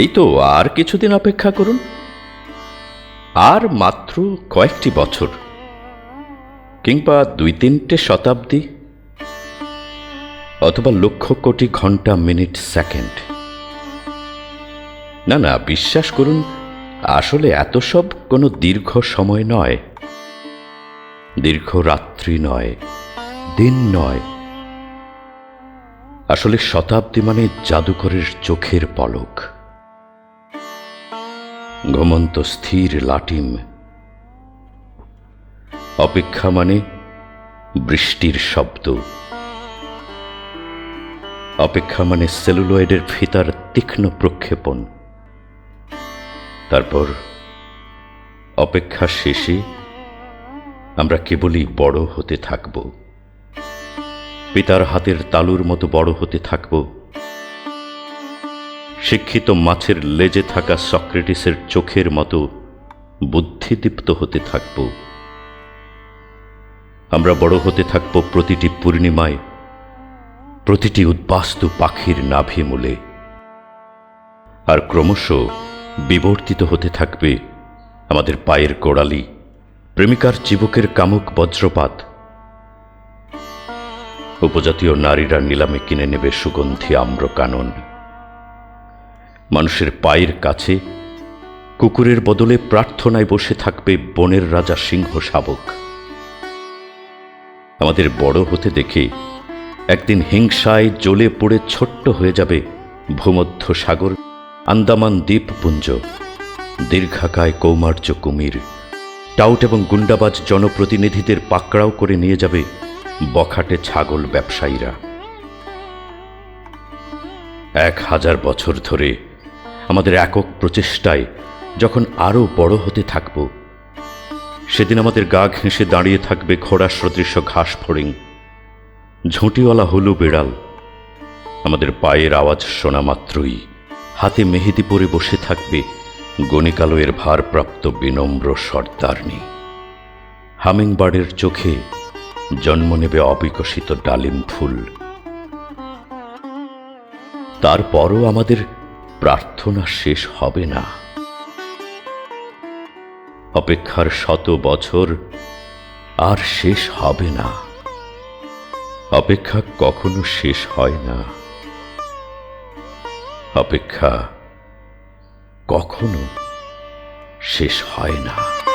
এই তো আর কিছুদিন অপেক্ষা করুন। আর মাত্র কয়েকটি বছর, কিংবা দুই তিনটে শতাব্দী, অথবা লক্ষ কোটি ঘণ্টা মিনিট সেকেন্ড। না না, বিশ্বাস করুন, আসলে এত সব কোনো দীর্ঘ সময় নয়। দীর্ঘ রাত্রি নয়, দিন নয়। আসলে শতাব্দী মানে জাদুকরের চোখের পলক। ঘুমন্ত স্থির লাটিম। অপেক্ষা মানে বৃষ্টির শব্দ। অপেক্ষা মানে সেলুলয়েডের ফিতার তীক্ষ্ণ প্রক্ষেপণ। তারপর অপেক্ষা শেষে আমরা কেবলই বড় হতে থাকব। পিতার হাতের তালুর মতো বড় হতে থাকব। শিক্ষিত মাছের লেজে থাকা সক্রেটিসের চোখের মতো বুদ্ধিদীপ্ত হতে থাকব। আমরা বড় হতে থাকব প্রতিটি পূর্ণিমায়, প্রতিটি উদ্বাস্তু পাখির নাভি মূলে। আর ক্রমশ বিবর্তিত হতে থাকবে আমাদের পায়ের গোড়ালি, প্রেমিকার চিবকের কামুক বজ্রপাত। উপজাতীয় নারীরা নিলামে কিনে নেবে সুগন্ধি আম্র কানন মানুষের পায়ের কাছে, কুকুরের বদলে প্রার্থনায় বসে থাকবে বনের রাজা সিংহ শাবক। আমাদের বড় হতে দেখে একদিন হিংসায় জ্বলে পড়ে ছোট্ট হয়ে যাবে ভূমধ্য সাগর, আন্দামান দ্বীপপুঞ্জ, দীর্ঘাকায় কৌমার্য কুমির। টাউট এবং গুন্ডাবাজ জনপ্রতিনিধিদের পাকড়াও করে নিয়ে যাবে বখাটে ছাগল ব্যবসায়ীরা। এক হাজার বছর ধরে আমাদের একক প্রচেষ্টায় যখন আরও বড় হতে থাকব, সেদিন আমাদের গা ঘেঁষে দাঁড়িয়ে থাকবে ঘোড়া সদৃশ ঘাস ফড়িং, ঝুঁটিওয়ালা হলু বেড়াল। আমাদের পায়ের আওয়াজ শোনা মাত্রই, হাতে মেহেদি পরে বসে থাকবে গণিকালয়ের ভারপ্রাপ্ত বিনম্র সর্দারনি। হামিংবার্ডের চোখে জন্ম নেবে অবিকশিত ডালিম ফুল। তারপরও আমাদের প্রার্থনা শেষ হবে না। অপেক্ষার শত বছর আর শেষ হবে না। অপেক্ষা কখনো শেষ হয় না। অপেক্ষা কখনো শেষ হয় না।